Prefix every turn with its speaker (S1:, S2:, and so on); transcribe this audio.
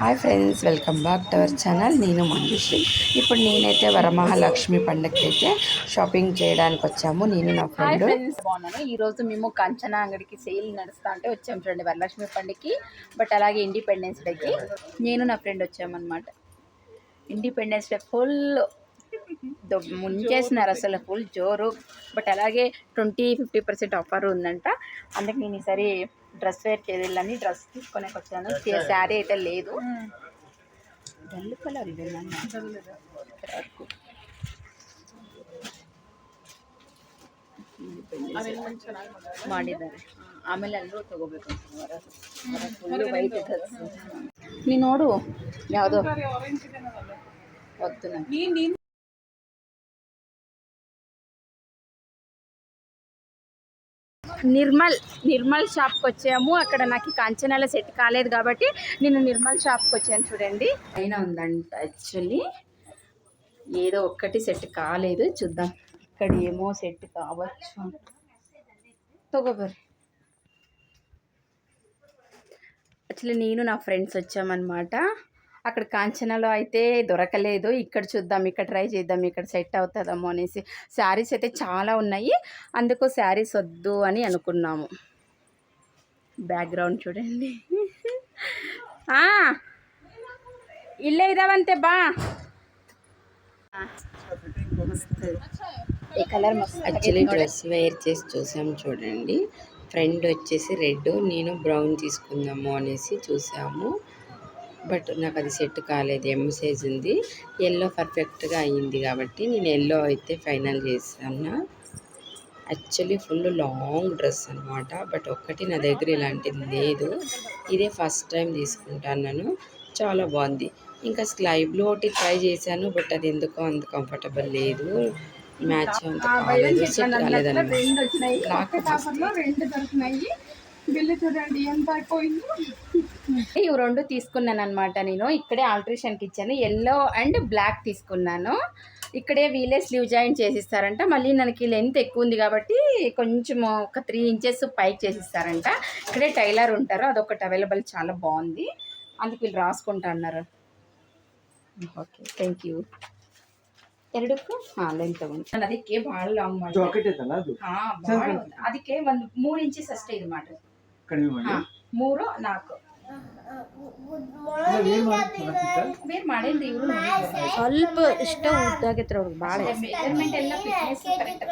S1: Hi friends welcome back to our channel. నేను మంజుశ్రీ. ఇప్పుడు నేనైతే వరమహాలక్ష్మి పండుగకి అయితే షాపింగ్ చేయడానికి వచ్చాము. నేను నా ఫ్రెండ్.
S2: ఫ్రెండ్స్ బాగున్నాను. ఈ రోజు మేము కంచన అంగడికి సేల్ నడుస్తా అంటే వచ్చాము చూడండి వరలక్ష్మి పండుగకి బట్ అలాగే ఇండిపెండెన్స్ డేకి నేను నా ఫ్రెండ్ వచ్చామన్నమాట. ఇండిపెండెన్స్ డే ఫుల్ ముంచేసినారు అసలు ఫుల్ జోరు. బట్ అలాగే ట్వంటీ ఫిఫ్టీ పర్సెంట్ ఆఫర్ ఉందంట. అందుకే నేను ఈసారి డ్రెస్ వేర్ చేయాలని డ్రెస్ తీసుకొని వచ్చాను శారీ అయితే లేదు డల్ కలర్ ಇದೆ ನನ್ನ ಮಾಡಿದ್ದಾರೆ ಆಮೇಲೆ ಎಲ್ಲರೂ ತಗೋಬೇಕು ಫುಲ್ ವೈಟ್ ನೀನು ನೋಡು ಯಾವುದೋ వద్దు నాకు నిర్మల్ నిర్మల్ షాప్కి వచ్చాము. అక్కడ నాకు కాంచనాల సెట్ కాలేదు కాబట్టి నేను నిర్మల్ షాప్కి వచ్చాను చూడండి. అయినా ఉందంట యాక్చువల్లీ ఏదో ఒక్కటి సెట్ కాలేదు. చూద్దాం. ఇక్కడ ఏమో సెట్ కావచ్చు. తొగబరి యాక్చువల్లీ నేను నా ఫ్రెండ్స్ వచ్చామన్నమాట. అక్కడ కాంచనాలో అయితే దొరకలేదు. ఇక్కడ చూద్దాం ఇక్కడ ట్రై చేద్దాం ఇక్కడ సెట్ అవుతుందేమో అనేసి శారీస్ అయితే చాలా ఉన్నాయి. అందుకు శారీస్ వద్దు అని అనుకున్నాము. బ్యాక్గ్రౌండ్ చూడండి. ఆ, ఇల్లే ఇదావంతే బా. ఈ కలర్
S1: యాక్చువల్లీ డ్రెస్ వేర్ చేసి చూసాము చూడండి. ఫ్రెండ్ వచ్చేసి రెడ్ నేను బ్రౌన్ తీసుకుందాము అనేసి చూసాము. బట్ నాకు అది సెట్ కాలేదు ఎం సైజ్ ఉంది. ఎల్లో పర్ఫెక్ట్గా అయ్యింది కాబట్టి నేను ఎల్లో అయితే ఫైనల్ చేశాను. యాక్చువల్లీ ఫుల్ లాంగ్ డ్రెస్ అనమాట బట్ ఒక్కటి నా దగ్గర ఇలాంటిది లేదు. ఇదే ఫస్ట్ టైం తీసుకుంటాను చాలా బాగుంది. ఇంకా స్కై బ్లూ ఒకటి ట్రై చేశాను బట్ అది ఎందుకో అంత కంఫర్టబుల్ లేదు. మ్యాచ్ అంత కాలేదు. సెట్ కాలేదన్నమాట. నాకు
S2: ఒకే ఆఫర్లో రెండు దొరికినాయి బిల్లు చూడండి ఎంత అయిపోయిందో ఇవి రెండు తీసుకున్నాను అనమాట నేను ఇక్కడే ఆల్ట్రేషన్కి ఇచ్చాను ఎల్లో అండ్ బ్లాక్ తీసుకున్నాను ఇక్కడే వీలే స్లీవ్ జాయింట్ చేసిస్తారంట మళ్ళీ మనకి లెంత్ ఎక్కువ ఉంది కాబట్టి కొంచెం ఒక త్రీ ఇంచెస్ పైకి చేసిస్తారంట ఇక్కడే టైలర్ ఉంటారు అదొకటి అవైలబుల్ చాలా బాగుంది అందుకు వీళ్ళు రాసుకుంటా అన్నారు ಓಕೆ ಥ್ಯಾಂಕ್ ಯು ಎರಡಕ್ಕೂ ಹಾಂ ಲೆಂತ್ ತಗೊಂಡು ಅದಕ್ಕೆ ಭಾಳ ಲಾಂಗ್ ಮಾಡಿ
S3: ಜಾಕೆಟ್ ಐತಲ್ಲ ಅದು
S2: ಹಾಂ ಭಾಳ ಅದಕ್ಕೆ ಒಂದು ಮೂರು ಇಂಚಸ್ ಅಷ್ಟೇ ಇದು ಮಾಡ್ರಿ
S3: ಕಡಿಮೆ ಮಾಡಿ.
S2: ಹಾಂ ಮೂರು ನಾಲ್ಕು. ಬೇರೆ ಇವರು ಸ್ವಲ್ಪ ಇಷ್ಟ ಉದ್ದಾಗೈತ್ರ ಅವ್ರಿಗೆ ಭಾಳ ಮೆಜರ್ಮೆಂಟ್ ಎಲ್ಲ ಫಿಟ್ನೆಸ್ ಕರೆಕ್ಟ್